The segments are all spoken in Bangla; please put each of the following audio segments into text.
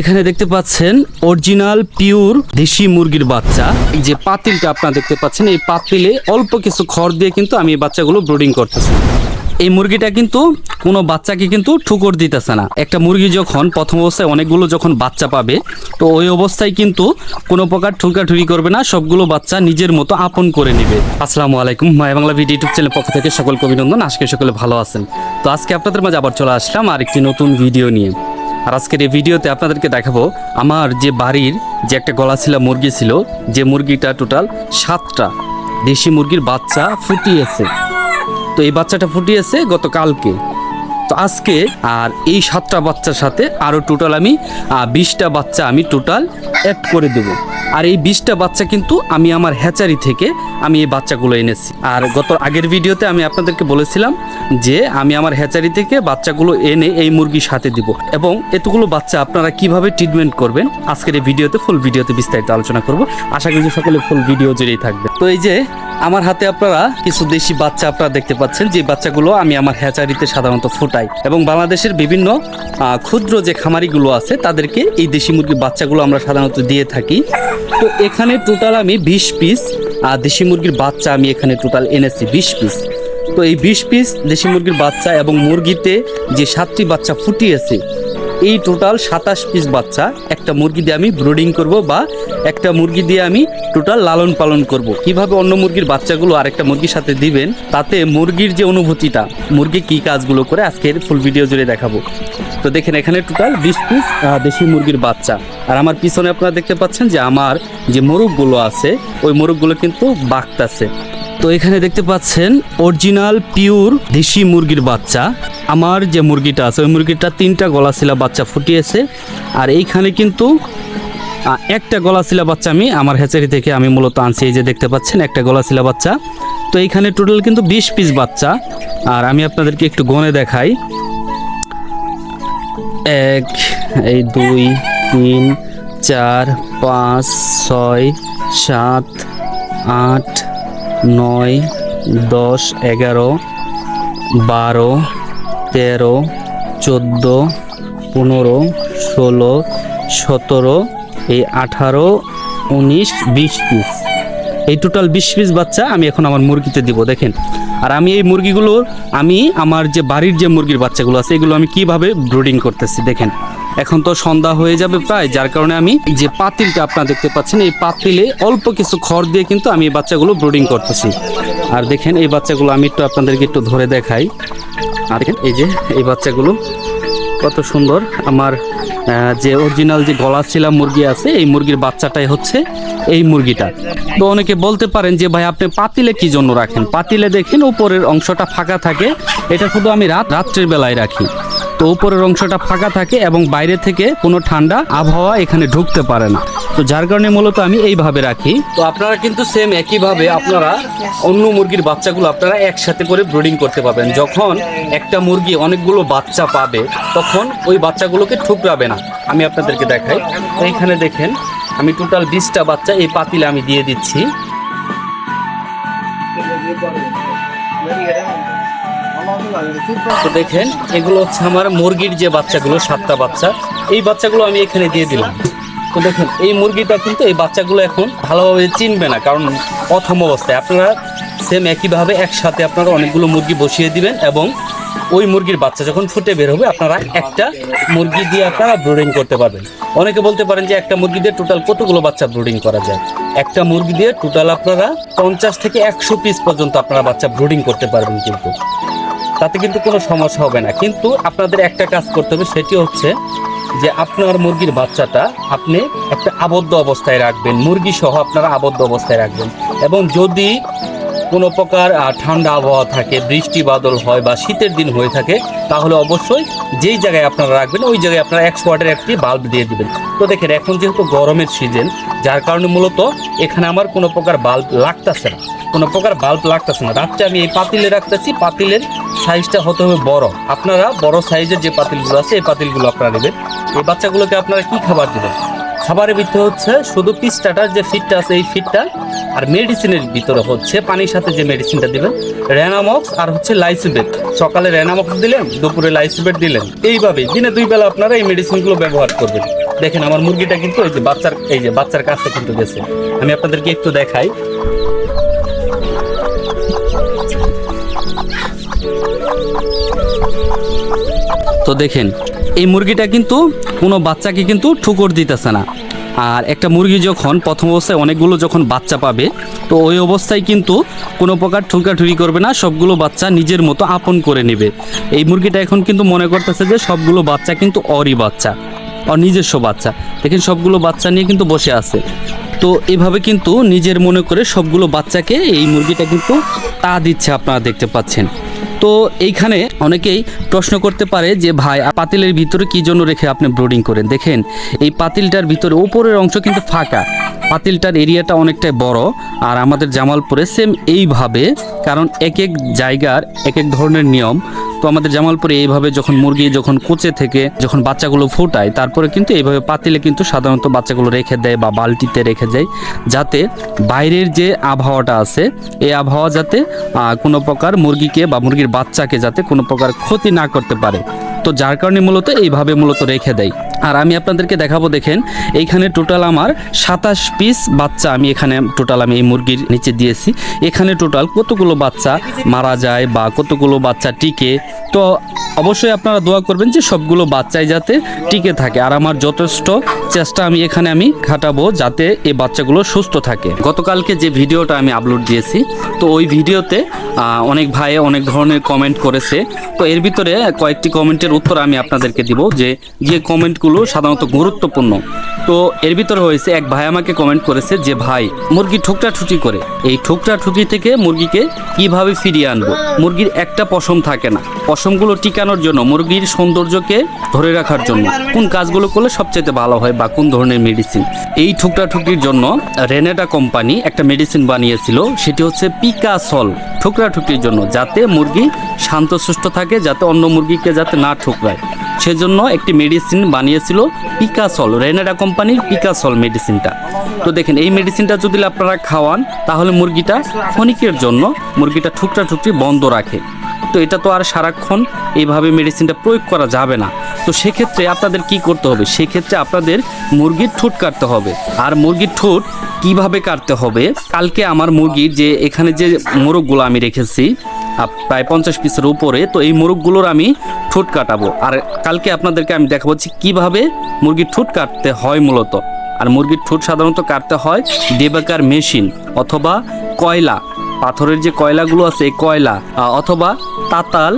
এখানে দেখতে পাচ্ছেন অরিজিনাল পিওর দেশি মুরগির বাচ্চা। এই যে পাতিলটা আপনারা দেখতে পাচ্ছেন, এই পাতিলে অল্প কিছু খড় দিয়ে কিন্তু আমি এই বাচ্চাগুলো ব্রুডিং করতেছি। এই মুরগিটা কিন্তু কোনো বাচ্চাকে কিন্তু ঠুকর দিতেছে না। একটা মুরগি যখন প্রথম অবস্থায় অনেকগুলো যখন বাচ্চা পাবে, তো ওই অবস্থায় কিন্তু কোনো প্রকার ঠুকাঠুকি করবে না, সবগুলো বাচ্চা নিজের মতো আপন করে নেবে। আসসালামু আলাইকুম, Maya Bangla video YouTube channel পক্ষ থেকে সকলকে অভিনন্দন আজকে সকলে ভালো আছেন। তো আজকে আপনাদের মাঝে আবার চলে আসলাম আর একটি নতুন ভিডিও নিয়ে। আর আজকের এই ভিডিওতে আপনাদেরকে দেখাবো আমার যে বাড়ির যে একটা গলা গলাছিলা মুরগি ছিল, যে মুরগিটা টোটাল সাতটা দেশি মুরগির বাচ্চা ফুটিয়েছে। তো এই বাচ্চাটা ফুটিয়েছে গত কালকে তো আজকে আর এই সাতটা বাচ্চার সাথে আরও টোটাল আমি বিশটা বাচ্চা আমি টোটাল অ্যাড করে দেব। আর এই বিশটা বাচ্চা কিন্তু আমি আমার হ্যাচারি থেকে আমি এই বাচ্চাগুলো এনেছি। আর গত আগের ভিডিওতে আমি আপনাদেরকে বলেছিলাম যে আমি আমার হ্যাচারি থেকে বাচ্চাগুলো এনে এই মুরগির সাথে দিব এবং এতগুলো বাচ্চা আপনারা কীভাবে ট্রিটমেন্ট করবেন আজকের এই ভিডিওতে ফুল ভিডিওতে বিস্তারিত আলোচনা করব। আশা করি সকলে ফুল ভিডিও জুড়েই থাকবে। তো এই যে আমার হাতে আপনারা কিছু দেশি বাচ্চা আপনারা দেখতে পাচ্ছেন, যে বাচ্চাগুলো আমি আমার হ্যাচারিতে সাধারণত ফুটাই এবং বাংলাদেশের বিভিন্ন ক্ষুদ্র যে খামারিগুলো আছে তাদেরকে এই দেশি মুরগির বাচ্চাগুলো আমরা সাধারণত দিয়ে থাকি। তো এখানে টোটাল আমি বিশ পিস আর দেশি মুরগির বাচ্চা আমি এখানে টোটাল এনেছি বিশ পিস তো এই বিশ পিস দেশি মুরগির বাচ্চা এবং মুরগিতে যে সাতটি বাচ্চা ফুটিয়েছে এই টোটাল সাতাশ পিস বাচ্চা একটা মুরগি দিয়ে আমি ব্রুডিং করব বা একটা মুরগি দিয়ে আমি টোটাল লালন পালন করব। কীভাবে অন্য মুরগির বাচ্চাগুলো আরেকটা মুরগির সাথে দিবেন, তাতে মুরগির যে অনুভূতিটা, মুরগি কি কাজগুলো করে আজকের ফুল ভিডিও জুড়ে দেখাবো। তো দেখেন এখানে টোটাল বিশ পিস দেশি মুরগির বাচ্চা। আর আমার পিছনে আপনারা দেখতে পাচ্ছেন যে আমার যে মোরগগুলো আছে, ওই মোরগগুলো কিন্তু বাগতাছে তো এখানে দেখতে পাচ্ছেন অরিজিনাল পিওর দেশি মুরগির বাচ্চা। আমার যে মুরগিটা আছে, ওই মুরগিটা তিনটা গলাশিলা বাচ্চা ফুটিয়েছে। আর এইখানে কিন্তু একটা গলাশিলা বাচ্চা আমি আমার হ্যাচারি থেকে আমি মূলত আনছি। এই যে দেখতে পাচ্ছেন, একটা গলাশিলা বাচ্চা। তো এইখানে টোটাল কিন্তু বিশ পিস বাচ্চা। আর আমি আপনাদেরকে একটু গনে দেখাই। এক, এই দুই, তিন, চার, পাঁচ, ছয়, সাত, আট, নয়, দশ, এগারো, বারো তেরো, চোদ্দ, পনেরো, ষোলো, সতেরো, এই আঠারো, উনিশ, বিশ পিস। এই টোটাল বিশ পিস বাচ্চা আমি এখন আমার মুরগিতে দিব, দেখেন। আর আমি এই মুরগিগুলো, আমি আমার যে বাড়ির যে মুরগির বাচ্চাগুলো আছে, এগুলো আমি কীভাবে ব্রুডিং করতেছি, দেখেন। এখন তো সন্ধ্যা হয়ে যাবে প্রায়, যার কারণে আমি যে পাতিলটা আপনারা দেখতে পাচ্ছেন, এই পাতিলে অল্প কিছু খড় দিয়ে কিন্তু আমি এই বাচ্চাগুলো ব্রুডিং করতেছি। আর দেখেন, এই বাচ্চাগুলো আমি একটু আপনাদেরকে একটু ধরে দেখাই। আর দেখেন, এই যে এই বাচ্চাগুলো কত সুন্দর। আমার যে অরিজিনাল যে গলাশিলা মুরগি আছে, এই মুরগির বাচ্চাটাই হচ্ছে এই মুরগিটা। তো অনেকে বলতে পারেন যে, ভাই, আপনি পাতিলে কি জন্য রাখেন? পাতিলে দেখেন উপরের অংশটা ফাঁকা থাকে। এটা শুধু আমি রাত, রাত্রের বেলায় রাখি। তো উপরের অংশটা ফাঁকা থাকে এবং বাইরে থেকে কোনো ঠান্ডা আবহাওয়া এখানে ঢুকতে পারে না। তো যার কারণে মূলত আমি এইভাবে রাখি। তো আপনারা কিন্তু সেম একইভাবে আপনারা অন্য মুরগির বাচ্চাগুলো আপনারা একসাথে করে ব্রিডিং করতে পারবেন। যখন একটা মুরগি অনেকগুলো বাচ্চা পাবে, তখন ওই বাচ্চাগুলোকে ঠুকরাবে না। আমি আপনাদেরকে দেখাই। এইখানে দেখেন, আমি টোটাল বিশটা বাচ্চা এই পাতিলে আমি দিয়ে দিচ্ছি। তো দেখেন, এগুলো হচ্ছে আমার মুরগির যে বাচ্চাগুলো, সাতটা বাচ্চা, এই বাচ্চাগুলো আমি এখানে দিয়ে দিলাম। তো দেখেন, এই মুরগিটা কিন্তু এই বাচ্চাগুলো এখন ভালোভাবে চিনবে না, কারণ প্রথম অবস্থায়। আপনারা সেম একইভাবে একসাথে আপনারা অনেকগুলো মুরগি বসিয়ে দিবেন এবং ওই মুরগির বাচ্চা যখন ফুটে বের হবে, আপনারা একটা মুরগি দিয়ে আপনারা ব্রুডিং করতে পারবেন। অনেকে বলতে পারেন যে একটা মুরগি দিয়ে টোটাল কতগুলো বাচ্চা ব্রুডিং করা যায়? একটা মুরগি দিয়ে টোটাল আপনারা পঞ্চাশ থেকে একশো পিস পর্যন্ত আপনারা বাচ্চা ব্রুডিং করতে পারবেন কিন্তু। তাতে কিন্তু কোনো সমস্যা হবে না। কিন্তু আপনাদের একটা কাজ করতে হবে, সেটি হচ্ছে যে আপনার মুরগির বাচ্চাটা আপনি একটা আবদ্ধ অবস্থায় রাখবেন। মুরগি সহ আপনারা আবদ্ধ অবস্থায় রাখবেন। এবং যদি কোনো প্রকার ঠান্ডা আবহাওয়া থাকে, বৃষ্টি বাদল হয় বা শীতের দিন হয়ে থাকে, তাহলে অবশ্যই যেই জায়গায় আপনারা রাখবেন, ওই জায়গায় আপনারা একশো ওয়াটের একটি বাল্ব দিয়ে দেবেন। তো দেখেন, এখন যেহেতু গরমের সিজন যার কারণে মূলত এখানে আমার কোনো প্রকার বাল্ব লাগতেছে না। কোনো প্রকার বাল্ব লাগতেছে না। রাত্রে আমি এই পাতিলে রাখতেছি, পাতিলের সাইজটা হতে হবে বড়। আপনারা বড় সাইজের যে পাতিলগুলো আছে, এই পাতিলগুলো আপনারা নেবেন। এই বাচ্চাগুলোকে আপনারা কি খাবার দেবেন? খাবারের ভিতরে হচ্ছে শুধু পিস্টাটার যে ফিটটা আছে এই ফিটটা আর মেডিসিনের ভিতরে হচ্ছে পানির সাথে যে মেডিসিনটা দিবেন রেনামক্স আর হচ্ছে লাইসিবেট সকালে রেনামক্স দিলেন, দুপুরে লাইসিবেট দিলেন। এইভাবে দিনে দুই বেলা আপনারা এই মেডিসিনগুলো ব্যবহার করবেন। দেখেন আমার মুরগিটা কিন্তু এই যে বাচ্চার, এই যে বাচ্চার কাছে কিন্তু গেছে। আমি আপনাদেরকে একটু দেখাই। তো দেখেন এই মুরগিটা কিন্তু কোনো বাচ্চাকে কিন্তু ঠুকর দিতেছে না। আর একটা মুরগি যখন প্রথম অবস্থায় অনেকগুলো যখন বাচ্চা পাবে, তো ওই অবস্থায় কিন্তু কোনো প্রকার ঠুকাঠুকি করবে না, সবগুলো বাচ্চা নিজের মতো আপন করে নেবে। এই মুরগিটা এখন কিন্তু মনে করতেছে যে সবগুলো বাচ্চা কিন্তু অরই বাচ্চা আর নিজস্ব বাচ্চা। দেখেন সবগুলো বাচ্চা নিয়ে কিন্তু বসে আছে। তো এভাবে কিন্তু নিজের মনে করে সবগুলো বাচ্চাকে এই মুরগিটা কিন্তু তা দিচ্ছে, আপনারা দেখতে পাচ্ছেন। তো এইখানে অনেকেই প্রশ্ন করতে পারে যে, ভাই পাতিলের ভিতরে কি জন্য রেখে আপনি ব্রোডিং করেন? দেখেন, এই পাতিলটার ভিতরে ওপরের অংশ কিন্তু ফাঁকা। পাতিলটার এরিয়াটা অনেকটাই বড়, আর আমাদের জামালপুরে সেম এইভাবে, কারণ এক এক জায়গার এক এক ধরনের নিয়ম। তো আমাদের জামালপুরে এইভাবে যখন মুরগি যখন কোচে থেকে যখন বাচ্চাগুলো ফোটায়, তারপরে কিন্তু এইভাবে পাতিলে কিন্তু সাধারণত বাচ্চাগুলো রেখে দেয় বা বালতিতে রেখে যায় যাতে বাইরের যে আবহাওয়াটা আছে, এই আবহাওয়া যাতে কোনো প্রকার মুরগিকে বা মুরগির বাচ্চাকে যাতে কোনো প্রকার ক্ষতি না করতে পারে। তো যার কারণে মূলত এইভাবে মূলত রেখে দেয়। আর আমি আপনাদেরকে দেখাবো, দেখেন, এইখানে টোটাল আমার সাতাশ পিস বাচ্চা আমি এখানে টোটাল আমি এই মুরগির নিচে দিয়েছি। এখানে টোটাল কতগুলো বাচ্চা মারা যায় বা কতগুলো বাচ্চা টিকে? তো অবশ্যই আপনারা দোয়া করবেন যে সবগুলো বাচ্চাই যাতে টিকে থাকে। আর আমার যথেষ্ট চেষ্টা আমি এখানে আমি খাটাবো যাতে এই বাচ্চাগুলো সুস্থ থাকে। গতকালকে যে ভিডিওটা আমি আপলোড দিয়েছি, তো ওই ভিডিওতে অনেক ভাই অনেক ধরনের কমেন্ট করেছে। তো এর ভিতরে কয়েকটি কমেন্টের উত্তর আমি আপনাদেরকে দিব যে যে কমেন্টগুলো সাধারণত গুরুত্বপূর্ণ। তো এর ভিতরে হয়েছে, এক ভাই আমাকে কমেন্ট করেছে যে, ভাই, মুরগি ঠুকটা ঠুকি করে। এই ঠুকটা ঠুকি থেকে মুরগিকে কীভাবে ফিরিয়ে আনব? মুরগির একটা পশম থাকে না। পশমগুলো টিকানোর জন্য, মুরগির সৌন্দর্যকে ধরে রাখার জন্য। কোন কাজগুলো করলে সবচেয়ে ভালো হয় বা কোন ধরনের মেডিসিন এই ঠুকটা ঠুকির জন্য রেনেটা কোম্পানি একটা মেডিসিন বানিয়েছিল, সেটি হচ্ছে পিকাসল ঠুকরা ঠুকির জন্য, যাতে মুরগি শান্তশিষ্ট থাকে, যাতে অন্য মুরগিকে যাতে না ঠুকরায়। সেজন্য একটি মেডিসিন বানিয়েছিল পিকাসল রেনেডা কোম্পানির পিকাসল মেডিসিনটা তো দেখেন, এই মেডিসিনটা যদি আপনারা খাওয়ান, তাহলে মুরগিটা ক্ষণিকের জন্য মুরগিটা ঠুকরা ঠুকরি বন্ধ রাখে। তো এটা তো আর সারাক্ষণ এইভাবে মেডিসিনটা প্রয়োগ করা যাবে না। তো সেক্ষেত্রে আপনাদের কি করতে হবে? সেক্ষেত্রে আপনাদের মুরগির ঠোঁট কাটতে হবে। আর মুরগির ঠোঁট কীভাবে কাটতে হবে? কালকে আমার মুরগির যে, এখানে যে মোরগগুলো আমি রেখেছি প্রায় পঞ্চাশ পিসের উপরে, তো এই মোরগগুলোর আমি ঠোঁট কাটাবো। আর কালকে আপনাদেরকে আমি দেখাবো যে কীভাবে মুরগির ঠোঁট কাটতে হয় মূলত। আর মুরগির ঠোঁট সাধারণত কাটতে হয় ডেবাকার মেশিন অথবা কয়লা। পাথরের যে কয়লাগুলো আছে, এই কয়লা অথবা তাতাল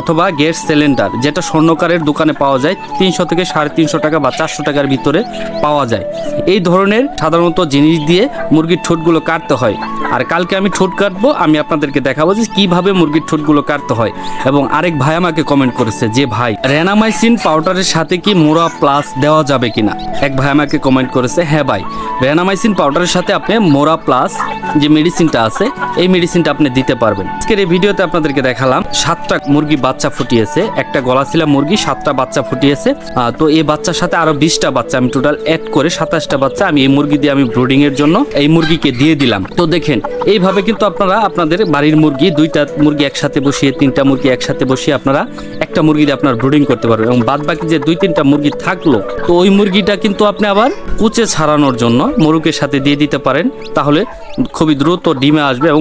অথবা গ্যাস সিলিন্ডার, যেটা স্বর্ণকারের দোকানে পাওয়া যায়, তিনশো থেকে সাড়ে তিনশো টাকা বা চারশো টাকার ভিতরে পাওয়া যায়। এই ধরনের সাধারণত জিনিস দিয়ে মুরগির ঠোঁটগুলো কাটতে হয়। আর কালকে আমি ঠোঁট কাটবো, আমি আপনাদেরকে দেখাবো যে কীভাবে মুরগির ঠোঁটগুলো কাটতে হয়। এবং আরেক ভাই আমাকে কমেন্ট করেছে যে, ভাই রেনামাইসিন পাউডারের সাথে কি মোরা প্লাস দেওয়া যাবে কিনা? এক ভাই আমাকে কমেন্ট করেছে হ্যাঁ ভাই রেনামাইসিন পাউডারের সাথে আপনি মোরা প্লাস যে মেডিসিনটা আছে, এই মেডিসিনটা আপনি দিতে পারবেন। আজকের এই ভিডিওতে আপনাদেরকে দেখালাম, সাতটা মুরগি বাচ্চা ফুটিয়েছে, একটা গলা গলাছিলা মুরগি, সাতটা বাচ্চা ফুটিয়েছে। তো এই বাচ্চার সাথে আরও বিশটা বাচ্চা আমি টোটাল অ্যাড করে সাতাশটা বাচ্চা আমি এই মুরগি দিয়ে আমি ব্রুডিং এর জন্য এই মুরগিকে দিয়ে দিলাম। তো দেখেন এইভাবে কিন্তু আপনারা আপনাদের বাড়ির মুরগি, দুইটা মুরগি একসাথে বসিয়ে, তিনটা মুরগি একসাথে বসিয়ে আপনারা একটা মুরগি দিয়ে আপনার ব্রুডিং করতে পারবেন এবং বাদ বাকি যে দুই, তিনটা মুরগি থাকল, তো ওই মুরগিটা কিন্তু আপনি আবার কুচে ছাড়ানোর জন্য মুরগের সাথে দিয়ে দিতে পারেন, তাহলে খুবই দ্রুত ডিমে আসবে এবং